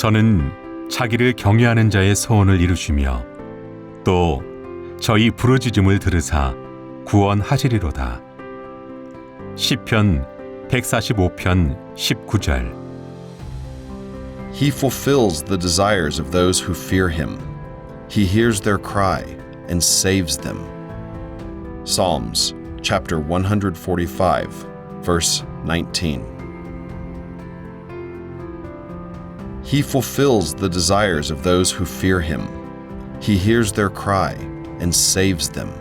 저는 자기를 경외하는 자의 소원을 이루시며 또 저희 부르짖음을 들으사 구원하시리로다. 시편 145편 19절 He fulfills the desires of those who fear him. He hears their cry and saves them. Psalms chapter 145, verse 19. He fulfills the desires of those who fear him. He hears their cry and saves them.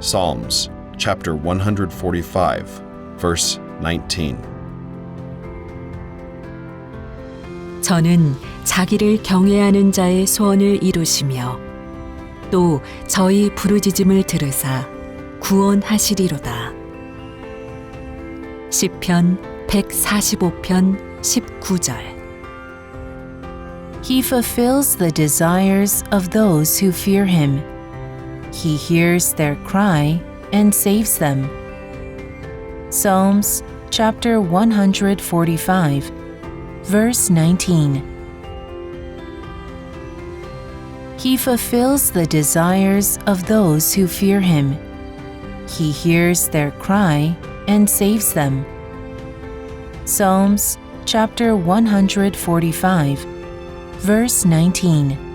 Psalms chapter 145, verse 19. 저는 자기를 경외하는 자의 소원을 이루시며 또 저희 부르짖음을 들으사 구원하시리로다. 시편 145편 19절 he fulfills the desires of those who fear him. He hears their cry and saves them. Psalms chapter 145, verse 19. He fulfills the desires of those who fear him. He hears their cry and saves them. Psalms chapter 145, verse 19.